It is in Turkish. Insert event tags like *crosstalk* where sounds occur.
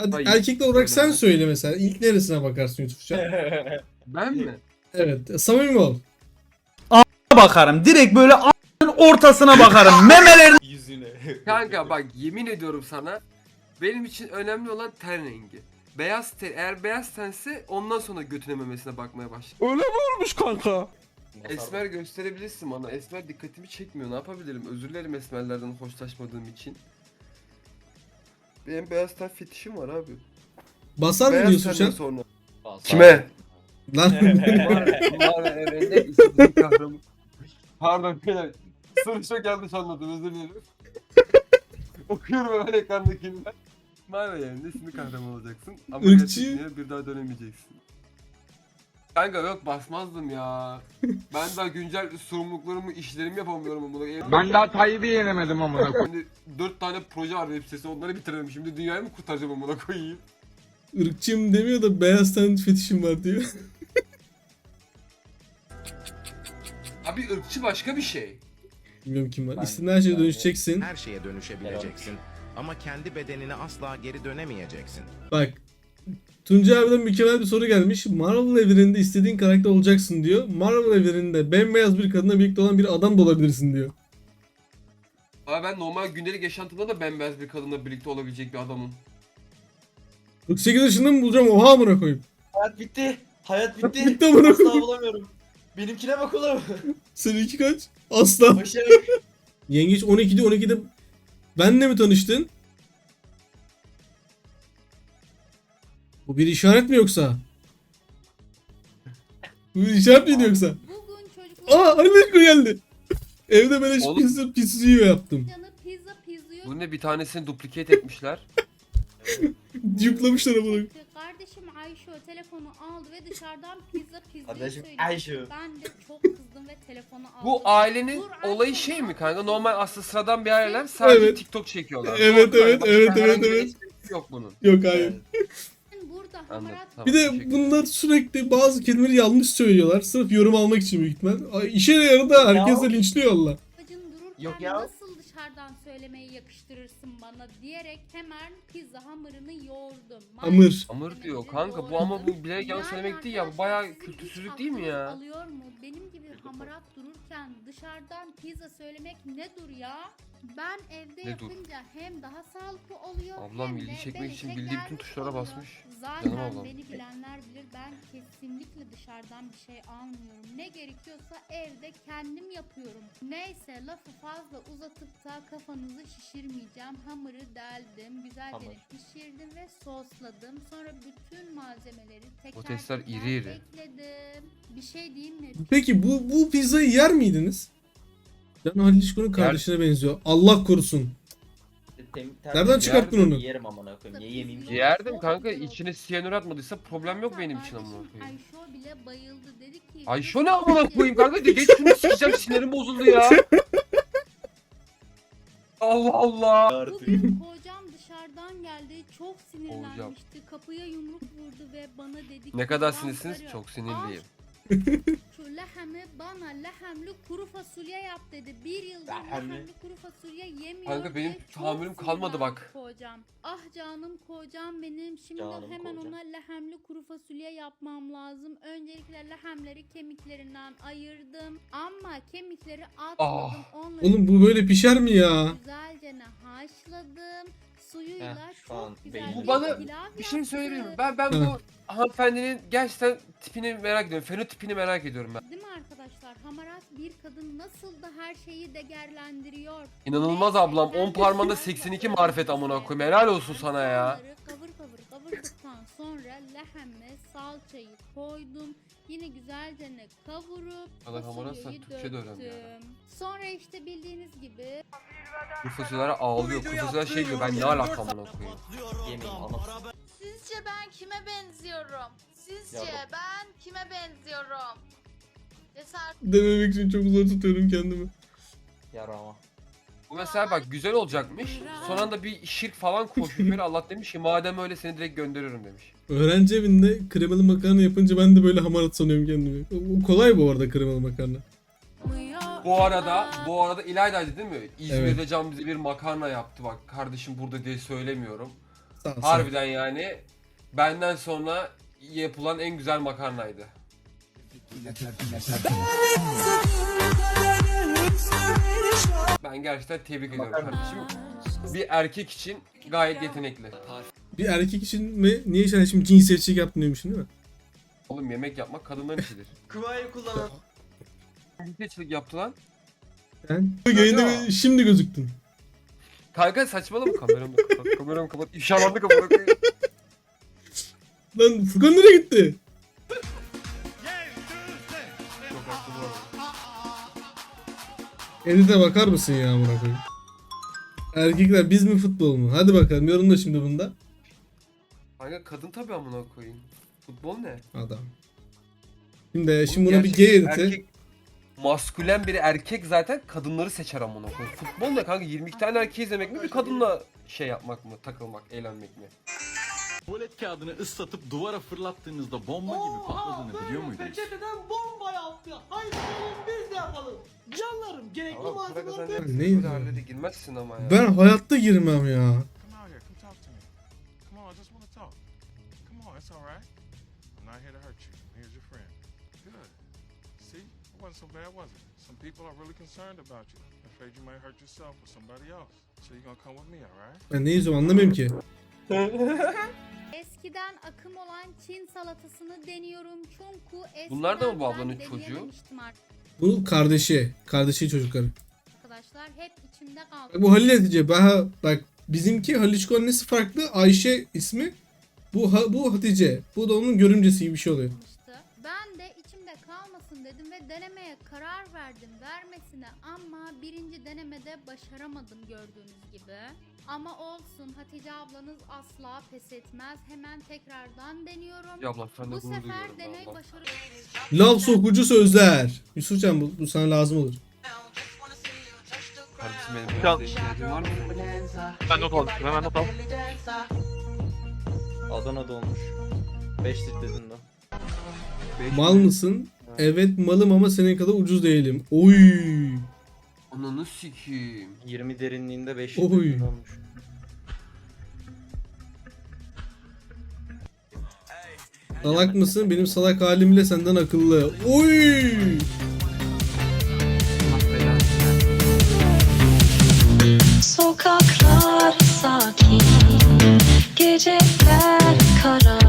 Hadi Hayır. erkekler olarak sen Öyle. söyle mesela. İlk neresine bakarsın YouTube'ça? *laughs* Ben mi? evet. Samimi ol. bakarım. Direkt böyle a**ın ortasına bakarım. *laughs* Memelerin Yüzüne. Kanka bak yemin ediyorum sana benim için önemli olan ten rengi. Beyaz ten, eğer beyaz tense ondan sonra götüne memesine bakmaya başla. olmuş kanka. Esmer gösterebilirsin bana. Esmer dikkatimi çekmiyor. Ne yapabilirim? Özür dilerim esmerlerden hoşlaşmadığım için. Benim beyaz ten fetişim var abi. Basar mı diyorsun sen? sonra. Basar. Kime? Lan var evrende istediğin kahraman. Pardon beyler. Soru çok yanlış anladım özür dilerim. Okuyorum hemen ekrandakini ben. Var yani nesini kahraman olacaksın ama Irkçı. bir daha dönemeyeceksin. Kanka yok basmazdım ya. Ben daha güncel sorumluluklarımı, işlerimi yapamıyorum amına. Ben daha Tayyip'i yenemedim amına Şimdi 4 tane proje var web sitesi onları bitirelim. Şimdi dünyayı mı kurtaracağım amına koyayım? ırkçıyım demiyor da beyaz ten fetişim var diyor. Abi ırkçı başka bir şey. Bilmiyorum kim var. İstediğin her şeye dönüşeceksin. Her şeye dönüşebileceksin. Ama kendi bedenine asla geri dönemeyeceksin. Bak. Tuncay abiden mükemmel bir soru gelmiş. Marvel evreninde istediğin karakter olacaksın diyor. Marvel evreninde bembeyaz bir kadınla birlikte olan bir adam da olabilirsin diyor. Ama ben normal gündelik yaşantımda da bembeyaz bir kadınla birlikte olabilecek bir adamım. 48 yaşında mı bulacağım? Oha amına koyayım. Hayat bitti. Hayat bitti. Bitti amına Asla koyayım. bulamıyorum. Benimkine bak oğlum. Seninki kaç? Asla. Başarı. Yengeç 12'de 12'de benle mi tanıştın? Bu bir işaret mi yoksa? Bu bir işaret miydi yoksa? Bugün çocuklar Aa Alişko geldi. Evde ben Oğlum. pizza pizziyo yaptım. canı pizza pizziyor. Bu ne bir tanesini duplicate etmişler. *laughs* Amına koyayım. Kardeşim Ayşe o telefonu aldı ve dışarıdan pizza pizziyi Kardeşim söyledi. Ayşe. Ben de çok kızdım ve telefonu aldım. Bu ailenin Dur, olayı Ayşe, şey mi kanka? Normal aslında sıradan bir aileler sadece Evet. TikTok çekiyorlar. Evet, evet, evet, evet, evet. esprisi Yok bunun. Yok hayır. Anladım. Tamam, Bir de bunlar sürekli bazı kelimeleri yanlış söylüyorlar. Sırf yorum almak için büyük ihtimal. Ay, İşe yaradı da herkes de linçliyor Allah. bacın dururken Yok ya. nasıl dışarıdan söylemeyi yakıştırırsın bana diyerek hemen pizza hamurunu yoğurdum. Hamur. Hamur diyor kanka bu ama bu bilerek yalan söylemek değil ya. Bu bayağı kültürsüzlük değil mi ya? Alıyor mu? Benim gibi hamarat dururken dışarıdan pizza söylemek ne dur ya? Ben evde Ne dur? yapınca hem daha sağlıklı oluyor Ablam hem ilgi de çekmek için bildiği bütün tuşlara oluyor. basmış. Zaten Canım ablam. beni bilenler bilir ben kesinlikle dışarıdan bir şey almıyorum. Ne gerekiyorsa evde kendim yapıyorum. Neyse lafı fazla uzatıp da kafanızı şişirmeyeceğim. Hamuru deldim, güzelce Hamur. pişirdim ve sosladım. Sonra bütün malzemeleri teker Patatesler teker iri iri. ekledim. Bir şey diyeyim mi? Peki bu bu pizzayı yer miydiniz? Can Halil İşko'nun kardeşine benziyor. Allah korusun. Tem- Nereden tertemiz çıkarttın yerdim, onu? Yerim amına koyayım. Niye yemeyeyim? Yerdim kanka içine siyanür atmadıysa problem yok benim için amına koyayım. Ayşo bile bayıldı dedi ki. Ayşo ne amına koyayım kanka de geç şunu sikeceğim sinirim bozuldu ya. *laughs* Allah Allah. Bugün kocam dışarıdan geldi. Çok sinirlenmişti. Kapıya yumruk vurdu ve bana dedi ki Ne kadar "Lan sinirlisiniz? karı, Çok sinirliyim. *laughs* Şu lehemi bana lehemli kuru fasulye yap dedi. Bir yıldır Lehemli. lehemli kuru fasulye yemiyor. Kanka benim tahammülüm kalmadı bak. Kocam. Ah canım kocam benim. Şimdi Canım hemen kocam. ona lehemli kuru fasulye yapmam lazım. Öncelikle lehemleri kemiklerinden ayırdım. Ama kemikleri atmadım. Ah. Onları Oğlum bu böyle pişer mi ya? güzelce haşladım. Suyuyla Heh, şu çok an güzel Bu bana bir şey mi? Ben ben bu hanımefendinin gerçekten tipini merak ediyorum. Fenotipini merak ediyorum ben. Değil mi arkadaşlar? Hamarat bir kadın nasıl da her şeyi değerlendiriyor. İnanılmaz ablam. 10 ben parmağında güzel 82 bir marifet amına koyayım. Helal olsun sana ya. Kavur kavur kavurduktan sonra lehemme salçayı koydum. Yine güzelce ne kavurup Kadar hamaratsan fasulyeyi Türkçe de öğren ya. döktüm. Sonra işte bildiğiniz gibi Bu fasulyeler ağlıyor. Bu fasulyeler şey diyor ben ne alaka amına koyayım. Yemeyeyim anasını. Sizce ben kime benziyorum? Sizce Yavrum. ben kime benziyorum? Cesaret Dememek için çok zor tutuyorum kendimi. Yarama. Bu mesela bak güzel olacakmış. Son anda bir şirk falan koşuyor. Böyle Allah demiş ki madem öyle seni direkt gönderiyorum demiş. Öğrenci evinde kremalı makarna yapınca ben de böyle hamarat sanıyorum kendimi. O kolay bu arada kremalı makarna. Bu arada bu arada İlayda'ydı değil mi? İzmir'de Evet. Can bize bir makarna yaptı bak. Kardeşim burada diye söylemiyorum. Sağ ol. Harbiden yani benden sonra yapılan en güzel makarnaydı. Ben gerçekten tebrik ediyorum kardeşim. Bir erkek için gayet yetenekli. Bir erkek için mi? Niye sen şimdi cinsiyetçilik yaptın diyormuşsun değil mi? Oğlum yemek yapmak kadınların işidir. *laughs* Kıvayı kullanan. Cinsiyetçilik yaptı lan. Sen bu yayında şimdi gözüktün. Kanka saçmalama kameramı kapat. Kameramı kapat. İfşalandı kapat. Lan Furkan nereye gitti? Çok haklı bu arada. Edit'e bakar mısın ya amına koyayım? Erkekler biz mi futbol mu? Hadi bakalım yorumla şimdi bunda. Kanka kadın tabii amına koyayım. Futbol ne? Adam. Şimdi şimdi buna bir gay editi. erkek- Maskülen bir erkek zaten kadınları seçer amına koyayım. Futbol ne kanka 22 tane erkeği izlemek mi bir kadınla şey yapmak mı takılmak eğlenmek mi? Tuvalet kağıdını ıslatıp duvara fırlattığınızda bomba gibi patladığını biliyor muydunuz? Peçeteden bomba yaptı. Haydi gelin biz de yapalım. Canlarım gerekli Ama malzemeler böyle o? hallere girmezsin ama ya. Ben hayatta girmem ya. Come out here. Come talk to me. Come on, I just want to talk. Come on, it's all right. I'm not here to hurt you. Here's your friend. Good. See, it wasn't so bad, was it? Some people are really concerned about you. Afraid you might hurt yourself or somebody else. So you're gonna come with me, all right? Ben ne izliyorum anlamıyorum ki. *laughs* Eskiden akım olan Çin salatasını deniyorum çünkü eskiden Bunlar da mı bu ben ablanın çocuğu? deneyememiştim Bu kardeşi. Kardeşi çocukları. Arkadaşlar hep içimde kaldı. Bak bu Halil Hatice. Daha bak bizimki Haliçko annesi farklı. Ayşe ismi. Bu ha, bu Hatice. Bu da onun görümcesi gibi bir şey oluyor. Dedim ve denemeye karar verdim vermesine ama birinci denemede başaramadım gördüğünüz gibi. Ama olsun Hatice ablanız asla pes etmez. Hemen tekrardan deniyorum. Ya abla sen de Bu gurur sefer duyuyorum deney abla. başarılı. Laf sokucu sözler. Yusufcan bu, bu sana lazım olur. Kardeşim benim biraz da ihtiyacım var mı? Ben not aldım. Hemen not al. Adana'da olmuş. 5 litresinden. Beş Mal mi? mısın? Evet malım ama senin kadar ucuz değilim. Oy. Ananı sikeyim. 20 derinliğinde 5 Oy. olmuş. Salak mısın? Benim salak halim bile senden akıllı. Oy. Sokaklar sakin, geceler kara